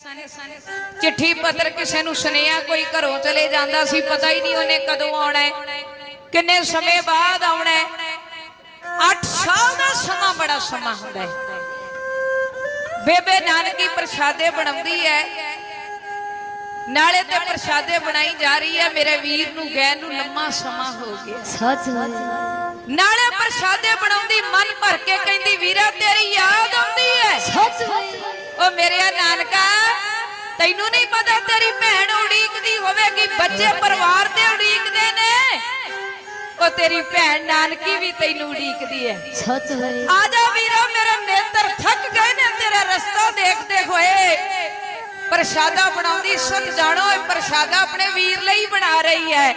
ਚਿੱਠੀ ਪੱਤਰ ਕਿਸੇ ਨੂੰ ਸੁਨੇਹਾ ਕੋਈ ਘਰੋਂ ਚਲੇ ਜਾਂਦਾ ਸੀ ਪਤਾ ਹੀ ਨਹੀਂ ਉਹਨੇ ਕਦੋਂ ਆਉਣਾ ਹੈ ਕਿੰਨੇ ਸਮੇਂ ਬਾਅਦ ਆਉਣਾ ਹੈ। 8 ਸਾਲ ਦਾ ਸਮਾਂ ਬੜਾ ਸਮਾਂ ਹੁੰਦਾ ਹੈ। ਬੇਬੇ ਨਾਨਕੀ ਪ੍ਰਸ਼ਾਦੇ ਬਣਾਉਂਦੀ ਹੈ। ਨਾਲੇ ਤੇ ਪ੍ਰਸ਼ਾਦੇ ਬਣਾਈ ਜਾ ਰਹੀ ਹੈ ਮੇਰੇ ਵੀਰ ਨੂੰ ਗਏ ਨੂੰ ਲੰਮਾ ਸਮਾਂ ਹੋ ਗਿਆ ਸੱਚ ਨਾਲੇ ਪ੍ਰਸ਼ਾਦੇ ਬਣਾਉਂਦੀ ਮਨ ਭਰ ਕੇ ਕਹਿੰਦੀ ਵੀਰਾ ਤੇਰੀ ਯਾਦ ਆਉਂਦੀ ਹੈ। ਸੱਚ ਉਹ ਮੇਰੇ ਨਾਨਕਾ ਤੈਨੂੰ ਨਹੀਂ ਪਤਾ ਤੇਰੀ ਭੈਣ ਉਡੀਕਦੀ ਹੋਵੇਗੀ ਬੱਚੇ ਪਰਿਵਾਰ ਤੇ ਉਡੀਕਦੇ ਨੇ। ਉਹ ਤੇਰੀ ਭੈਣ ਨਾਨਕੀ ਵੀ ਤੈਨੂੰ ਉਡੀਕਦੀ ਹੈ। ਸੱਚ ਆ ਜਾ ਵੀਰੋ ਮੇਰੇ ਨੇਤਰ ਥੱਕ ਗਏ ਨੇ ਤੇਰਾ ਰਸਤਾ ਦੇਖਦੇ ਹੋਏ। ਪ੍ਰਸ਼ਾਦਾ ਬਣਾਉਂਦੀ ਸੁਣ ਜਾਣੋ ਇਹ ਪ੍ਰਸ਼ਾਦਾ ਆਪਣੇ ਵੀਰ ਲਈ ਬਣਾ ਰਹੀ ਹੈ।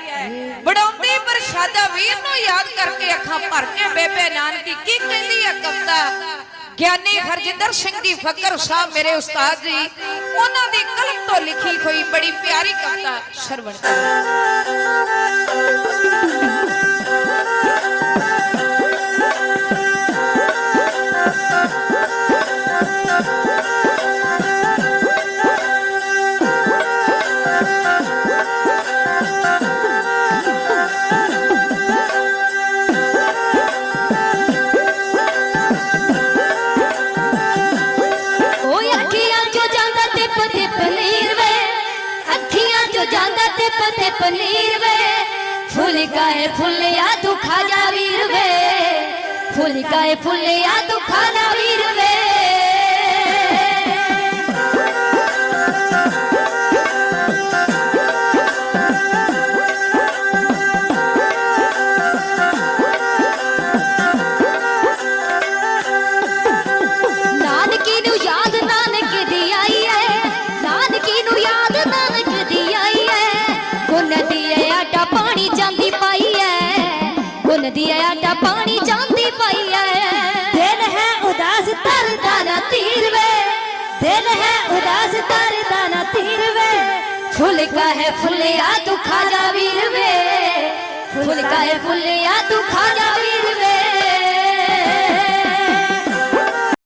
ਬਣਾਉਂਦੀ ਪ੍ਰਸ਼ਾਦਾ ਵੀਰ ਨੂੰ ਯਾਦ ਕਰਕੇ ਅੱਖਾਂ ਭਰ ਕੇ ਬੇਬੇ ਨਾਨਕੀ ਕੀ ਕਹਿੰਦੀ ਹੈ ਗਿਆਨੀ ਹਰਜਿੰਦਰ ਸਿੰਘ ਦੀ ਫਕਰ ਸਾਹਿਬ ਮੇਰੇ ਉਸਤਾਦ ਜੀ ਉਹਨਾਂ ਦੀ ਕਲਮ ਤੋਂ ਲਿਖੀ ਹੋਈ ਬੜੀ ਪਿਆਰੀ ਕਵਿਤਾ ਸਰਵਣ ਚੋਂ ਜਾਂਦਾ ਟਿਪ ਟਿਪ ਨੀਰ ਵੇ। ਫੁੱਲ ਕਾਏ ਫੁੱਲਿਆ ਤੂੰ ਖਾ ਜਾ ਵੀਰ ਵੇ। ਫੁੱਲ ਕਾਏ ਫੁੱਲਿਆ ਤੂੰ ਨਾਨਕੀ ਨੂੰ ਯਾਦ ਨਾਨਕ ਦੀ ਆਈ ਐ ਨਾਨਕੀ ਨੂੰ ਯਾਦ ਨਾਨਕ ਆਟਾ ਪਾਣੀ ਜਾਂਦੀ ਪਾਈ ਐ। ਗੁੰਨ ਐ, ਆਟਾ ਪਾਣੀ ਜਾਂਦੀ ਪਾਈ ਐ। ਦਿਨ ਹੈ ਉਦਾਸ ਤਰਦਾ ਨਾ ਤੀਰ ਵੇ। ਦਿਨ ਹੈ ਉਦਾਸ ਤਰਦਾ ਨਾ ਤੀਰ ਵੇ। ਫੁਲਕਾ ਹੈ ਫੁੱਲਿਆ ਤੂੰ ਖਾ ਜਾ ਵੀਰ ਵੇ। ਫੁੱਲ ਹੈ ਫੁੱਲਿਆ ਤੂੰ ਖਾ ਜਾ ਵੀਰ